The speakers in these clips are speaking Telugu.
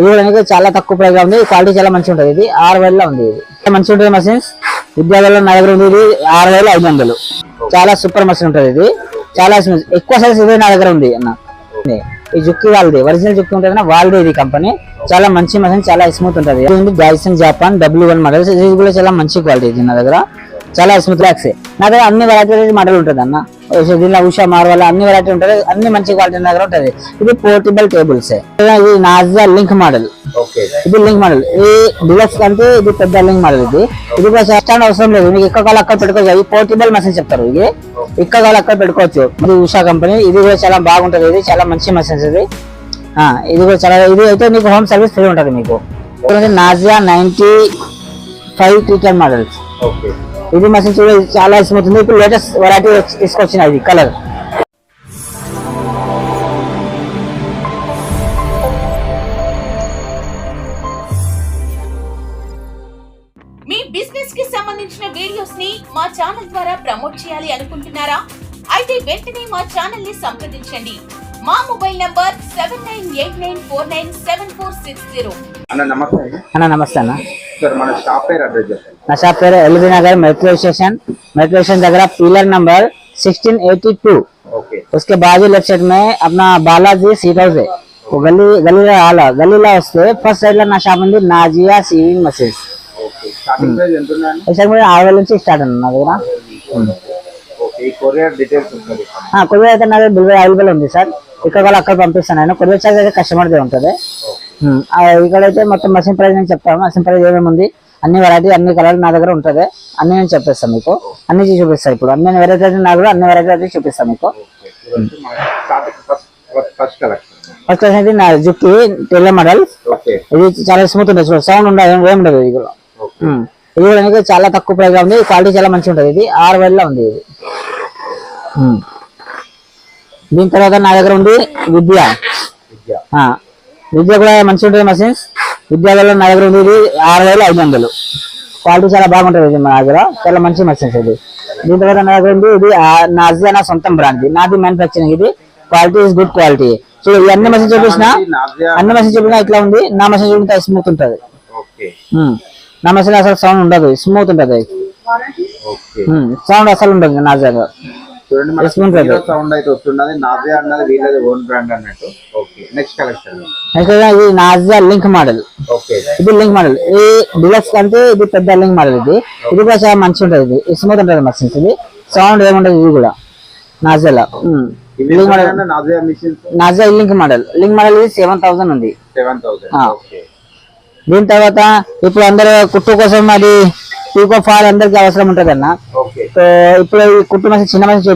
ఇది కూడా మీకు చాలా తక్కువ ప్రైస్ ఉంది. క్వాలిటీ చాలా మంచిగా ఉంటుంది. ఇది ఆరు వేలలో ఉంది ఇది. మంచిగా ఉంటుంది మషిన్స్ విద్యాలయంలో నా దగ్గర ఉంది ఇది ఆరు వేల ఐదు వందలు. చాలా సూపర్ మషిన్ ఉంటుంది ఇది. చాలా ఎక్కువ సైజ్ ఇదే నా దగ్గర ఉంది అన్న. ఈ జుక్కి వాళ్ళది. ఒరిజినల్ జుక్కి ఉంటుంది కదా, వాళ్ళది ఇది కంపెనీ చాలా మంచి మషిన్ చాలా స్మూత్ ఉంటుంది. ఇది Dyson Japan W one models ఇది కూడా చాలా మంచి క్వాలిటీ ఇది నా దగ్గర. చాలా స్మూత్ లాక్స్ నా దగ్గర అన్ని వెరైటీ మోడల్ ఉంటుంది అన్న. దీనిలో ఉషా మార్వల్ అన్ని వెరైటీ ఉంటుంది. అన్ని మంచి క్వాలిటీ దగ్గర ఉంటుంది. ఇది పోర్టబుల్ టేబుల్స్ ఇది నాజా లింక్ మోడల్ ఇది లింక్ మోడల్ ఈ డిలక్స్ అంటే ఇది పెద్ద లింక్ మోడల్ ఇది. ఇది స్టాండ్ అవసరం లేదు. మీకు ఎక్కడ కావాలి అక్కడ పెట్టుకోవచ్చు. ఇది పోర్టబుల్ మషిన్ చెప్తారు ఇది. ఇక్కడ కావాలి అక్కడ పెట్టుకోవచ్చు. ఇది ఉషా కంపెనీ ఇది కూడా చాలా బాగుంటది ఇది. చాలా మంచి మషిన్స్ ఇది. ఆ, ఇది కూడా చాలా ఇది అయితే మీకు హోమ్ సర్వీస్ ఫ్రీ ఉంటుంది మీకు. నాజియా నైన్టీ ఫైవ్ ట్రీటర్ మోడల్స్ ఇది కూడా చాలా స్మూత్ ఉంది ఇప్పుడు లేటెస్ట్ వెరైటీ తీసుకొచ్చిన ఇది కలర్ మీ బిజినెస్కి సంబంధించిన వీడియోస్ని మా ఛానల్ ద్వారా ప్రమోట్ చేయాలి అనుకుంటున్నారా? అయితే వెంటనే మా ఛానల్ని సంప్రదించండి. మా mobile number seven nine eight nine four nine seven four six zero అన్న నమస్తే. అన్న నమస్తే అన్న. సార్ మన షాప్ పేరు అడ్రస్ చెప్పండి. నా షాప్ పేరు LB Nagar metro station. Metro station దగ్గర pillar number sixteen eighty two. बाजू లెఫ్ట్ సైడ్ में అప్నా బాలాజీ సీట్ హౌస్ గల్లీ గల్లీలో అలా గల్లీలో వస్తే ఫస్ట్ సైడ్లో నా షాప్ ఉంది నాజియా సీవింగ్ మసీస్ సార్ ఆరు వేల నుంచి స్టార్ట్ అన్నా నా దగ్గర. కొరియర్ అయితే నాకు డెలివరీ అవైలబుల్ ఉంది సార్. ఇక్కడ కూడా అక్కడ పంపిస్తాను నేను. కొరియర్ చార్జ్ అయితే కస్టమర్దే ఉంటుంది. ఇక్కడైతే మొత్తం మసీన్ ప్రైజ్ నేను చెప్తాను. మసీన్ ప్రైజ్ ఏమేమి ఉంది అన్ని వెరైటీ అన్ని కలర్ నా దగ్గర ఉంటుంది. అన్ని నేను చెప్పేస్తాను మీకు. అన్ని చేసి చూపిస్తాను ఇప్పుడు. అన్ని వెరైటీ అయితే నా కూడా అన్ని వెరైటీ అయితే చూపిస్తాను మీకు. ఫస్ట్ ఫస్ట్ అయితే నా జుక్కి టెల్ల మోడల్ ఇది చాలా స్మూత్ ఉంటుంది సౌండ్ ఉండదు ఏం- ఉండదు ఇది కూడా. ఇది కూడా చాలా తక్కువ ప్రైస్ ఉంది. క్వాలిటీ చాలా మంచిగా ఉంటుంది ఇది. ఆరు వేలలో ఉంది ఇది. దీని తర్వాత నా దగ్గర ఉంది విద్య. విద్య. కూడా మంచిగా ఉంటుంది మషిన్స్ విద్యాలలో నా దగ్గర ఉంది ఇది ఆరు వేల ఐదు వందలు. క్వాలిటీ చాలా బాగుంటుంది ఇది మా దగ్గర. చాలా మంచి మషిన్స్ ఇది. దీని తర్వాత నా దగ్గర ఉంది ఇది నా సొంతం బ్రాండ్. నాది మ్యానుఫాక్చరింగ్ ఇది quality is good quality so అన్ని మషిన్స్ చూపించిన అన్ని మషిన్స్ చూపించినా ఇట్లా ఉంది. నా మషిన్ చూపించిన స్మూత్ ఉంటుంది. నా మషిన్ అసలు సౌండ్ ఉండదు. స్మూత్ ఉంటుంది. సౌండ్ అసలు ఉండదు నా దగ్గర. చూడండి మన Yes, ఉంటుంది. సౌండ్ అయితే వస్తున్నది. నాజియా అన్నది వీళ్ళది ఓన్ బ్రాండ్ అన్నట్టు. ఓకే నెక్స్ట్ కలెక్షన్ నెక్స్ట్ ఇది నాజియా లింక్ మోడల్. ఓకే ఇది లింక్ మోడల్. ఈ డిలక్స్ అంటే ఇది పెద్ద లింక్ మోడల్ ఇది. ఇది కూడా చాలా మంచిగా ఉంటుంది ఇది. స్మూత్ ఉంటుంది మషిన్స్ ఇది. సౌండ్ ఏముండదు ఇది కూడా. నాజియాలో link model Nazia link model. Link model ఇది సెవెన్ థౌసండ్ ఉంది. సెవెన్ థౌసండ్ దీని తర్వాత ఇప్పుడు అందరూ కుట్టు కోసం అది పీకో ఫాల్ అందరికి అవసరం ఉంటుంది అన్న ఇప్పుడు ఈ కుట్టు మనిషి చిన్న మనిషి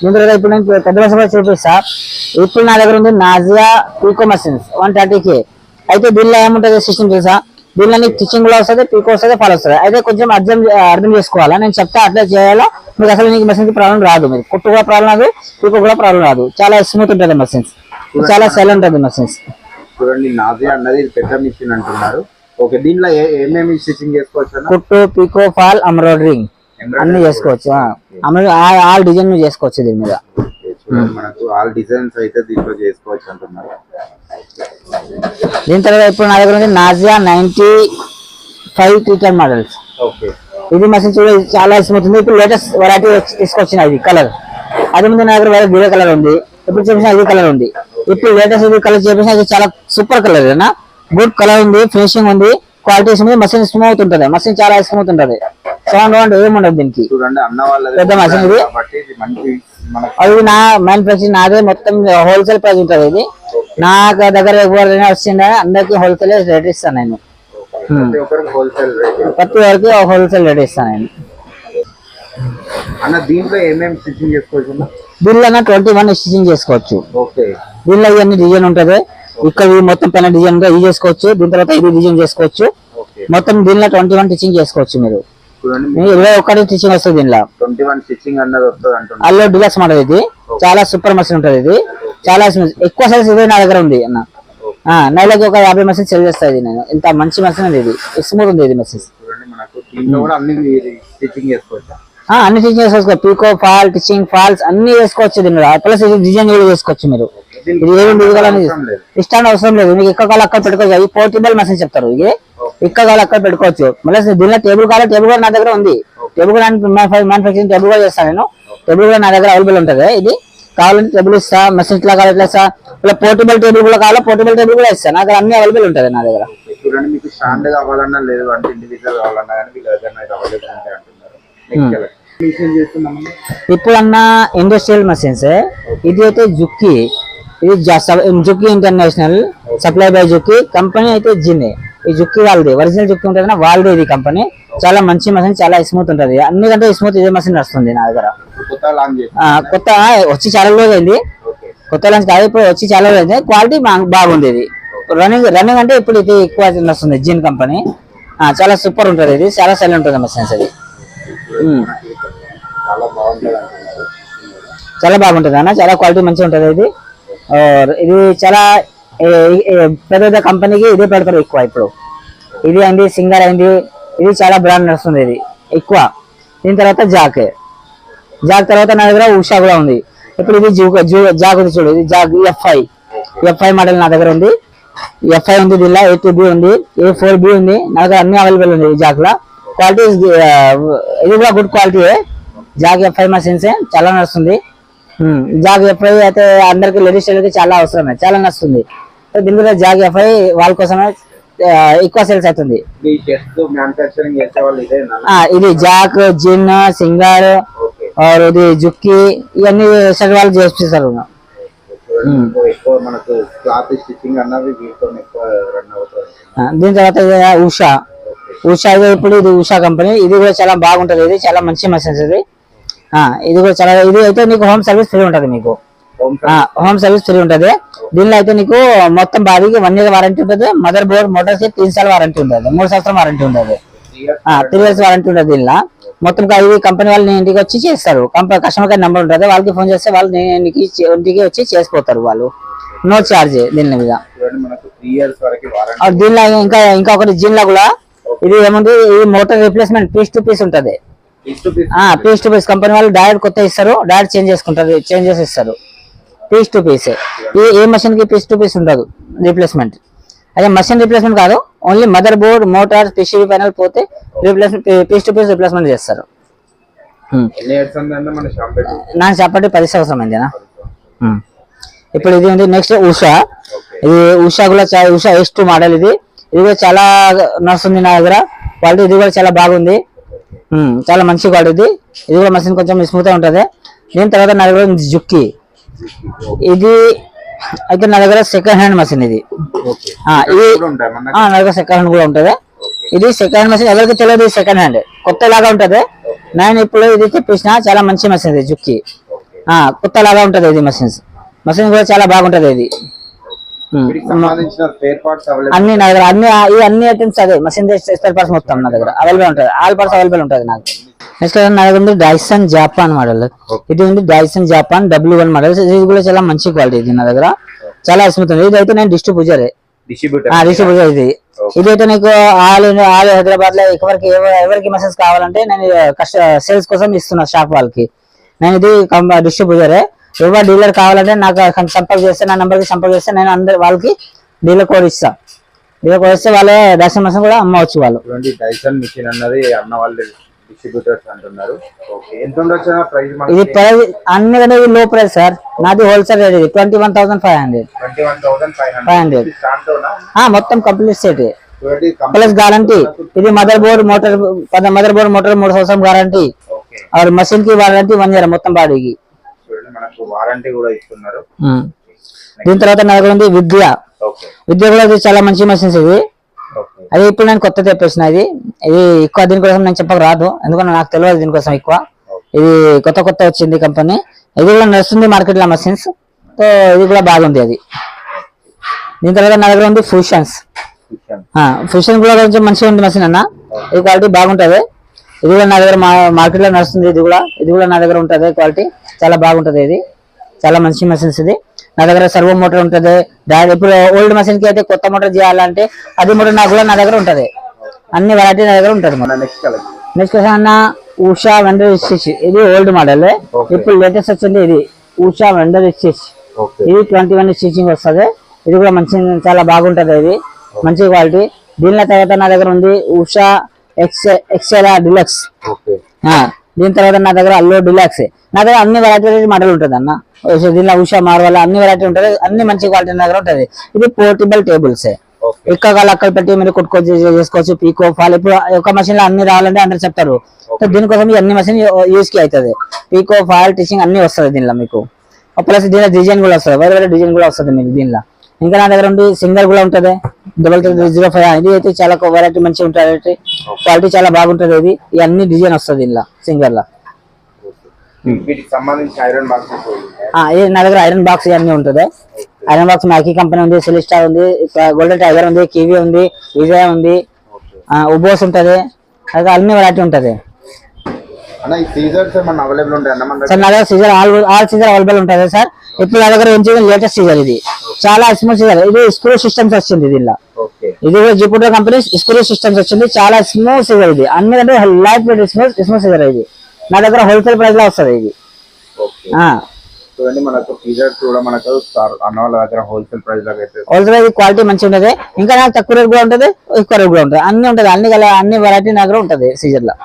దీని తర్వాత ఇప్పుడు నేను పెద్ద మనిషి కూడా చూపిస్తా. ఇప్పుడు నా దగ్గర ఉంది nausea pico machines one thirty K. అయితే దీనిలో ఏముంటుంది సిస్టమ్ తెలుసా? దీనిలో నీకు స్టిచ్చింగ్ కూడా వస్తుంది పీకో వస్తుంది ఫాల్ వస్తుంది. అయితే కొంచెం అర్థం అర్థం చేసుకోవాలా? నేను చెప్తా అట్లా చేయాలా? మీకు అసలు నీకు మషిన్స్ ప్రాబ్లం రాదు మీరు. కుట్టు కూడా ప్రాబ్లం రాదు పీకో కూడా ప్రాబ్లం రాదు. చాలా స్మూత్ ఉంటుంది మషిన్స్ చాలా సైలెంట్ ఉంటుంది మషిన్స్ చూడండి నాజియా అన్నది పెద్ద మిషన్ అంటున్నారు. ఓకే దీనిలో ఏమేమి స్టిచ్చింగ్ చేసుకోవచ్చు కుట్టు పీకో ఫాల్ ఎంబ్రాయిడరింగ్ అన్ని చేసుకోవచ్చు. ఆల్ డిజైన్ చేసుకోవచ్చు దీని మీద. మనకు ఆల్ డిజైన్స్ అయితే దీంట్లో చేసుకోవచ్చు అంటున్నారు. దీని తర్వాత ఇప్పుడు నా దగ్గర నాజియా నైన్టీ ఫైవ్ ట్రీటర్ మోడల్స్. ఓకే. ఇది మషిన్ చూడ చాలా స్మూత్ ఉంది. ఇప్పుడు లేటెస్ట్ వెరైటీ తీసుకొచ్చిన ఇది కలర్. అది ముందు నా దగ్గర వేరే వేరే కలర్ ఉంది. ఇప్పుడు చూపించిన ఇది కలర్ ఉంది. ఇప్పుడు లేటెస్ట్ ఇది కలర్ చూపించిన ఇది చాలా సూపర్ కలర్ ఏనా? గుడ్ కలర్ ఉంది ఫినిషింగ్ ఉంది క్వాలిటీ ఉంది మషిన్ స్మూత్ ఉంటుంది మషిన్ చాలా స్మూత్ ఉంటుంది సౌండ్ వంట ఏముండదు దీనికి. చూడండి అన్న వాళ్ళది పెద్ద machine ఇది. అది నా మ్యానుఫాక్చరింగ్ నాదే మొత్తం హోల్సేల్ ప్రైస్ ఉంటుంది ఇది. నా దగ్గర ఎవరైనా వచ్చిండే అందరికి హోల్సేల్ రేట్ ఇస్తాను నేను. ప్రతి ఒక్కరికి హోల్సేల్ రేట్ ప్రతి వరకు హోల్సేల్ రేట్ ఇస్తాను నేను. అన్న దీంట్లో ఏమేమి స్టిచ్చింగ్ చేసుకోవచ్చు దీనిలో ట్వంటీ వన్ స్టిచింగ్ చేసుకోవచ్చు. దీనిలో ఇవన్నీ డిజైన్ ఉంటుంది. ఇక్కడ మొత్తం పైన డిజైన్ ఉంటుంది ఇది చేసుకోవచ్చు దీని తర్వాత ఇది డిజైన్ చేసుకోవచ్చు. మొత్తం దీనిలో ట్వంటీ వన్ టీచింగ్ చేసుకోవచ్చు మీరు. ఇరవై ఒక్కటి టీచింగ్ వస్తుంది దీనిలో. ట్వంటీ వన్ అన్నది అంటున్నారు అల్లో డిలక్స్ మోడల్ ఇది. చాలా సూపర్ మషిన్ ఉంటుంది ఇది. చాలా. ఎక్కువ సైజ్ ఇదే నా దగ్గర ఉంది అన్న. ఆ, నెలకి ఒక యాభై మషిన్ సెల్ చేస్తా ఇది నేను. ఇంత మంచి మషిన్ ఉంది ఇది స్మూత్ ఉంది ఇది కూడా అన్ని చేసుకోవచ్చు? టీచింగ్ చేసుకోవచ్చు. పీకో ఫాల్ టీచింగ్ ఫాల్స్ అన్ని వేసుకోవచ్చు దీనిలో. ప్లస్ ఇది డిజైన్ కూడా చేసుకోవచ్చు మీరు. ఏమి దిగాలని అవసరం లేదు. ఇష్టాన్ని అవసరం లేదు. మీకు ఇక్కడ కావాలి అక్కడ పెట్టుకోవచ్చు. ఈ పోర్టబుల్ మసీన్ చెప్తారు. ఇది ఇక్కడ కావాలి అక్కడ పెట్టుకోవచ్చు. మళ్ళీ దీనిలో టేబుల్ కావాలి. టేబుల్ కూడా నా దగ్గర ఉంది. టేబుల్ కూడా మ్యానుఫాక్చరింగ్ టేబుల్ కూడా చేస్తాను నేను. టేబుల్ కూడా నా దగ్గర అవైలబుల్ ఉంటుంది. ఇది కావాలంటే టేబుల్ ఇస్తా. మసీన్ ఇట్లా కావాలి ఇట్లా ఇస్తా. ఇలా పోర్టబుల్ టేబుల్ కూడా కావాలి? పోర్టబుల్ టేబుల్ కూడా ఇస్తాను నా దగ్గర అన్ని అవైలబుల్ ఉంటుంది నా దగ్గర. చూడండి మీకు స్టాండ్ కావాలన్నా లేదు అంటే ఇండివిజువల్ కావాలన్నా కానీ వీళ్ళ దగ్గర అయితే అవైలబుల్ ఉంటాయి అంటున్నారు. నెక్స్ట్ మిషన్ చేస్తున్నాము ఇప్పుడు అన్న ఇండస్ట్రియల్ మషిన్స్ ఇది అయితే జుక్కి. ఇది Juki international supply by Juki company అయితే జిన్. ఈ జుక్కి వాళ్ళది. ఒరిజినల్ జుక్కి ఉంటుంది కదా వాళ్ళది ఇది కంపెనీ. చాలా మంచి మషిన్ చాలా స్మూత్ ఉంటది. అన్నికంటే స్మూత్ ఇదే మషిన్ వస్తుంది నా దగ్గర. కొత్త వచ్చి చాలా రోజు అయింది. కొత్త లాంచ్ కాదు ఇప్పుడు వచ్చి చాలా రోజు అయింది. క్వాలిటీ బాగుంది ఇది. రన్నింగ్ రన్నింగ్ అంటే ఇప్పుడు ఇది ఎక్కువ వస్తుంది జిన్ కంపెనీ చాలా సూపర్ ఉంటది ఇది. చాలా సెల్ ఉంటుంది మషిన్స్ అది. చాలా బాగుంటుంది అన్న. చాలా క్వాలిటీ మంచిగా ఉంటుంది ఇది. और ఇది చాలా పెద్ద పెద్ద కంపెనీకి ఇదే పెడతారు ఎక్కువ ఇప్పుడు ఇది అయింది సింగర్ అయింది ఇది చాలా బ్రాండ్ నడుస్తుంది ఇది ఎక్కువ దీని తర్వాత జాక్ జాక్ తర్వాత నా దగ్గర ఉషా కూడా ఉంది ఇప్పుడు ఇది జూ జూ- జాక్ ఉంది చూడు ఇది జాక్ ఎఫ్ఐ ఎఫ్ఐ మోడల్ నా దగ్గర ఉంది ఎఫ్ఐ ఉంది దీనిలో ఏ టూ బి ఉంది ఏ ఫోర్ బి ఉంది నా దగ్గర అన్ని అవైలబుల్ ఉంది ఈ జాక్లో క్వాలిటీ ఇది కూడా good quality jack FI machines చాలా నడుస్తుంది జాగ్ ఎఫ్ఐ అయితే అందరికి లేడీస్కి చాలా అవసరమే. చాలా నచ్చుతుంది. దీని మీద జాగ్ ఎఫ్ఐ వాళ్ళ కోసమే ఎక్కువ సేల్స్ అవుతుంది. ఇది జాక్ జిన్ సింగర్ ఇది జుక్కి ఇవన్నీ షర్ట్ వాళ్ళు రన్ అవుతుంది ఆ, దీని తర్వాత ఉషా. ఉషా ఇప్పుడు ఇది ఉషా కంపెనీ ఇది కూడా చాలా బాగుంటది. ఇది చాలా మంచి మషిన్స్ ఇది. ఇది కూడా చాలా ఇది అయితే నీకు హోమ్ సర్వీస్ ఫ్రీ ఉంటది మీకు. హోమ్ సర్వీస్ ఫ్రీ ఉంటది. దీనిలో అయితే నీకు మొత్తం బాడీకి వన్ ఇయర్ వారంటీ ఉంటుంది. మదర్ బోర్డ్ మోటార్స్ తీన్ సార్లు వారంటీ ఉంటుంది. మూడు సంవత్సరం వారంటీ ఉంటుంది. త్రీ ఇయర్స్ వారంటీ ఉంటుంది దీనిలో. మొత్తం ఇది కంపెనీ వాళ్ళు ఇంటికి వచ్చి చేస్తారు. కంపెనీ కస్టమర్ కేర్ నెంబర్ ఉంటుంది. వాళ్ళకి ఫోన్ చేస్తే వాళ్ళు ఇంటికి ఇంటికి వచ్చి చేసిపోతారు వాళ్ళు. నో చార్జ్ దీని మీద. దీనిలో ఇంకా ఇంకా ఒకటి జిన్లో కూడా ఇది ఏముంది? ఇది motor replacement piece to piece ఉంటది. పీస్ టు పీస్ కంపెనీ వాళ్ళు డైరెక్ట్ కొత్త ఇస్తారు డైరెక్ట్ చేంజ్ చేసుకుంటారు చేంజ్ చేసి ఇస్తారు. పీస్ టు పీస్ ఈ ఏ మషిన్కి పీస్ టు పీస్ ఉండదు రిప్లేస్మెంట్ అదే మషిన్ రిప్లేస్మెంట్ కాదు only mother board motor PCB panel పోతే replacement piece to piece replacement చేస్తారు. పెట్టి నాకు చెప్పండి పది సంవత్సరం అయిందినా ఉమ్. ఇప్పుడు ఇది ఉంది నెక్స్ట్ ఉషా. ఇది ఉషా కూడా ఉషా ఎస్ టూ మోడల్ ఇది. ఇది కూడా చాలా నడుస్తుంది నా దగ్గర. క్వాలిటీ ఇది కూడా చాలా బాగుంది. చాలా మంచి క్వాలిటీ ఇది ఇది కూడా మషిన్ కొంచెం స్మూత్గా ఉంటది. దీని తర్వాత నా దగ్గర జుక్కి. ఇది అయితే నా దగ్గర సెకండ్ హ్యాండ్ మషిన్ ఇది. ఇది నా దగ్గర సెకండ్ హ్యాండ్ కూడా ఉంటది. ఇది సెకండ్ హ్యాండ్ మషిన్ ఎవరికి తెలియదు సెకండ్ హ్యాండ్ కొత్త లాగా ఉంటది. నేను ఇప్పుడు ఇది తెప్పించిన చాలా మంచి మషిన్ ఇది జుక్కి. ఆ, కొత్త లాగా ఉంటది ఇది మషిన్స్ మషిన్ కూడా చాలా బాగుంటది ఇది. అన్ని నా దగ్గర అన్ని ఈ అన్ని ఐటమ్స్ అదే మషిన్ స్పేర్ పార్ట్స్ మొత్తం నా దగ్గర. అవైలబుల్ ఉంటుంది. ఆల్ పార్ట్స్ అవైలబుల్ ఉంటుంది నాకు. నెక్స్ట్ నా దగ్గర ఉంది డైసన్ జాపాన్ మోడల్ ఇది ఉంది Dyson Japan W one model ఇది కూడా చాలా మంచి క్వాలిటీ ఇది నా దగ్గర. చాలా స్మూత్ ఉంది ఇది అయితే నేను డిస్ట్రిబ్యూటర్ డిస్ట్రిబ్యూటర్ ఇది. ఇదైతే నీకు ఆల్ ఆల్ హైదరాబాద్లో ఎవరికి ఎవ- ఎవరికి మెసేజ్ కావాలంటే నేను కష్ట సేల్స్ కోసం ఇస్తున్నా షాప్ వాళ్ళకి. నేను ఇది డిస్ట్రిబ్యూటరే ఎవరు డీలర్ కావాలంటే నాకు సంపర్క్ చేస్తే నా నంబర్ కి సంపర్క్ చేస్తే నేను అందరి వాళ్ళకి డీలర్ కోడ్ ఇస్తా డీలర్ కోడ్ ఇస్తే వాళ్ళే దర్శన మసం కూడా అమ్మవచ్చు వాళ్ళు చూడండి డైసన్ మిషన్ అన్నది అన్న వాళ్ళు డిస్ట్రిబ్యూటర్స్ అంటున్నారు ఓకే ఎంత ఉండొచ్చు ప్రైస్ ఇది మనకి ప్రైస్ అన్ని అనేది లో ప్రైస్ సార్ నాది హోల్సేల్ రేట్ ఇది twenty one thousand five hundred twenty one thousand five five hundred hundred దాంతోనా మొత్తం కంప్లీట్ సెట్ చూడండి ప్లస్ గ్యారంటీ ఇది mother board motor mother board motor మూడు సంవత్సరం గ్యారంటీ ఓకే और मशीन की वारंटी వన్ ఇయర్ మొత్తం బాడీకి చూడండి మనకు వారంటీ కూడా ఇస్తున్నారు. దీని తర్వాత నా దగ్గర ఉంది విద్య. విద్య కూడా ఇది చాలా మంచి మషిన్స్ ఇది. అది ఇప్పుడు నేను కొత్త తెప్పేసిన ఇది. ఇది ఎక్కువ దీనికోసం నేను చెప్పక రాదు. ఎందుకంటే నాకు తెలియదు దీనికోసం ఎక్కువ. ఇది కొత్త కొత్త వచ్చింది కంపెనీ ఇది కూడా నడుస్తుంది మార్కెట్లో మషిన్స్ సో ఇది కూడా బాగుంది అది. దీని తర్వాత నా దగ్గర ఉంది ఫ్యూషన్స్ ఫ్యూషన్ కూడా కొంచెం మంచిగా ఉంది మషిన్ అన్న. ఇది క్వాలిటీ బాగుంటది. ఇది కూడా నా దగ్గర మార్కెట్లో నడుస్తుంది. ఇది కూడా ఇది కూడా నా దగ్గర ఉంటది క్వాలిటీ చాలా బాగుంటది ఇది. చాలా మంచి మషిన్స్ ఇది. నా దగ్గర సర్వో మోటార్ ఉంటది. ఇప్పుడు ఓల్డ్ మషిన్కి అయితే కొత్త మోటార్ చేయాలంటే అది మోటార్ నాకు కూడా నా దగ్గర ఉంటది. అన్ని వెరైటీ నా దగ్గర ఉంటది మన నెక్స్ట్ నెక్స్ట్ అన్న ఉషా వెండర్ ఇచ్చేసి ఇది ఓల్డ్ మోడల్ ఇప్పుడు లేటెస్ట్ వచ్చింది ఇది. ఉషా వెండర్ ఇచ్చేసి ఇది ట్వంటీ వన్ స్టిచింగ్ వస్తుంది. ఇది కూడా మంచి చాలా బాగుంటది ఇది. మంచి క్వాలిటీ దీనిలో తర్వాత నా దగ్గర ఉంది ఉషా ఎక్స్ ఎక్సెల్ డిలక్స్ దీని తర్వాత నా దగ్గర అల్లో డిలాక్స్. నా దగ్గర అన్ని వెరైటీ మోడల్ ఉంటుంది అన్న. దీనిలో ఉషా మార్వల్ అన్ని వెరైటీ ఉంటుంది. అన్ని మంచి క్వాలిటీ నా దగ్గర ఉంటుంది. ఇది పోర్టబుల్ టేబుల్స్ ఓకే ఎక్కడ అక్కడ పెట్టి మీరు కొట్టుకోవచ్చు చేసుకోవచ్చు పీకో ఫాల్. ఇప్పుడు ఒక మషిన్లో అన్ని రావాలంటే అందరు చెప్తారు. దీనికోసం అన్ని మషిన్ యూస్కి అవుతుంది. పీకో ఫాల్ టీచింగ్ అన్ని వస్తుంది దీనిలో మీకు. ప్లస్ దీనిలో డిజైన్ కూడా వస్తుంది. వేరే వేరే డిజైన్ కూడా వస్తుంది మీకు దీనిలో. ఇంకా నా దగ్గర ఉండి సింగర్ కూడా ఉంటుంది. డబల్ త్రీ జీరో ఫైవ్ ఇది అయితే చాలా వెరైటీ మంచిగా ఉంటుంది క్వాలిటీ చాలా బాగుంటుంది ఇది. ఈ అన్ని డిజైన్ వస్తుంది దీనిలో సింగర్లో. వీటికి సంబంధించి ఐరన్ బాక్సెస్ ఆ, ఇది నా దగ్గర ఐరన్ బాక్స్ ఇవన్నీ ఉంటుంది. ఐరన్ బాక్స్ మ్యాకీ కంపెనీ ఉంది సిలిస్టార్ ఉంది గోల్డెన్ టైగర్ ఉంది కివీ ఉంది విజయ్ ఉంది. ఉబోస్ ఉంటది. అలాగే అన్ని వెరైటీ ఉంటది. అన్న అన్న సార్ నా దగ్గర scissor all all scissor available ఉంటుంది సార్. ఇప్పుడు నా దగ్గర లేటెస్ట్ సీజర్ ఇది. చాలా స్మూత్ సీజర్ ఇది స్క్రూ సిస్టమ్స్ వచ్చింది దీనిలో. ఇది కూడా జూపిటర్ కంపెనీ స్క్రూ సిస్టమ్స్ వచ్చింది. చాలా స్మూత్ సీజర్ ఇది. అన్ని అంటే light weight smooth smooth scissor ఇది. నా దగ్గర హోల్సేల్ ప్రైస్లో వస్తుంది ఇది. చూడండి మనకు కూడా మనకు అన్న వాళ్ళ దగ్గర హోల్సేల్ ప్రైస్ లాగా అయితే హోల్సేల్ క్వాలిటీ మంచిగా ఉంటది. ఇంకా నాకు తక్కువ రేట్ కూడా ఉంటది ఎక్కువ రేట్ కూడా ఉంటది. అన్ని ఉంటది. అన్ని గల అన్ని వెరైటీ నా దగ్గర ఉంటది సీజర్లో.